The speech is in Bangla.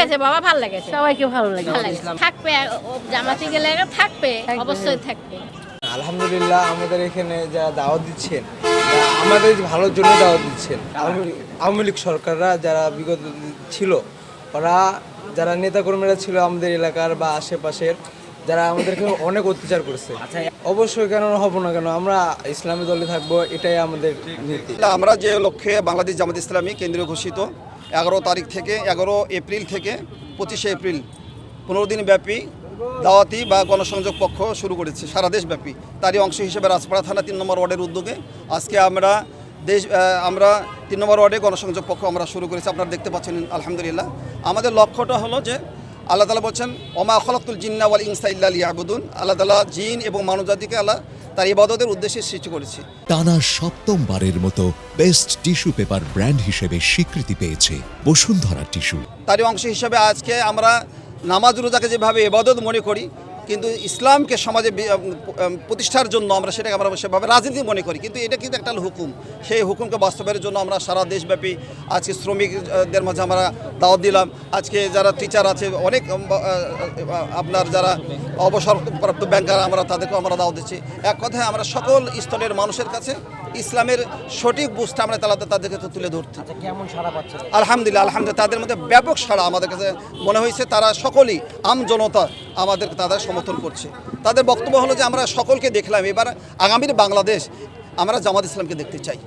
লেগেছে বাবা ভালো লেগেছে। সবাইকে ভালো লাগে লেগেছে। থাকবে জামাতি গেলে থাকবে অবশ্যই থাকবে। আলহামদুলিল্লাহ আমাদের এখানে যারা দাওয়াত দিচ্ছেন আমাদের ভালোর জন্য দাওয়াত দিচ্ছেন আওয়ামী লীগ- সরকাররা যারা বিগত ছিল ওরা যারা নেতাকর্মীরা ছিল আমাদের এলাকার বা আশেপাশের যারা আমাদেরকে অনেক অত্যাচার করেছে। অবশ্যই কেন হব না কেন আমরা ইসলামী দলে থাকব এটাই আমাদের নীতি। আমরা যে লক্ষ্যে বাংলাদেশ জামাত ইসলামী কেন্দ্রীয় ঘোষিত এগারো তারিখ থেকে, এগারো এপ্রিল থেকে পঁচিশে এপ্রিল পনেরো দিন ব্যাপী দাওয়াতি বা গণসংযোগ পক্ষ শুরু করেছে, সারা দেশব্যাপী। তারই অংশ হিসেবে রাজপাড়া থানা তিন নম্বর ওয়ার্ডের উদ্যোগে আজকে আমরা দেশ আমরা তিন নম্বর ওয়ার্ডে গণসংযোগ পক্ষ আমরা শুরু করেছি, আপনারা দেখতে পাচ্ছেন, আলহামদুলিল্লাহ। আমাদের লক্ষ্যটা হলো যে আল্লাহ তালা বলছেন ওমা খলকুল জিন্না ওয়াল ইনসা ইল্লা ইয়াবুদুন আল্লাহ তালা জিন এবং মানবজাতিকে আল্লাহ তার ইবাদতের উদ্দেশ্যে সৃষ্টি করেছে। টানা সপ্তমবারের মতো বেস্ট টিস্যু পেপার ব্র্যান্ড হিসেবে স্বীকৃতি পেয়েছে বসুন্ধরা টিস্যু। তারই অংশ হিসেবে আজকে আমরা নামাজ রোজাকে যেভাবে এবাদত মনে করি কিন্তু ইসলামকে সমাজে প্রতিষ্ঠার জন্য আমরা সেটাকে আমরা সেভাবে রাজনীতি মনে করি। কিন্তু এটা কিন্তু একটা হুকুম। সেই হুকুমকে বাস্তবায়নের জন্য আমরা সারা দেশব্যাপী আজকে শ্রমিকদের মাঝে আমরা দাওয়াত দিলাম। আজকে যারা টিচার আছে, অনেক আপনার যারা অবসরপ্রাপ্ত ব্যাংকার আমরা তাদেরকেও আমরা দাওয়াত দিচ্ছি। এক কথায় আমরা সকল স্তরের মানুষের কাছে ইসলামের সঠিক বুঝটা আমরা তারা তাদের কাছে তুলে ধরছি আলহামদুলিল্লাহ আলহামদুলিল্লাহ তাদের মধ্যে ব্যাপক সাড়া আমাদের কাছে মনে হয়েছে তারা সকলেই আম জনতা আমাদের তাদের সমর্থন করছে। তাদের বক্তব্য হলো যে আমরা সকলকে দেখলাম এবার আগামীর বাংলাদেশ আমরা জামাত ইসলামকে দেখতে চাই।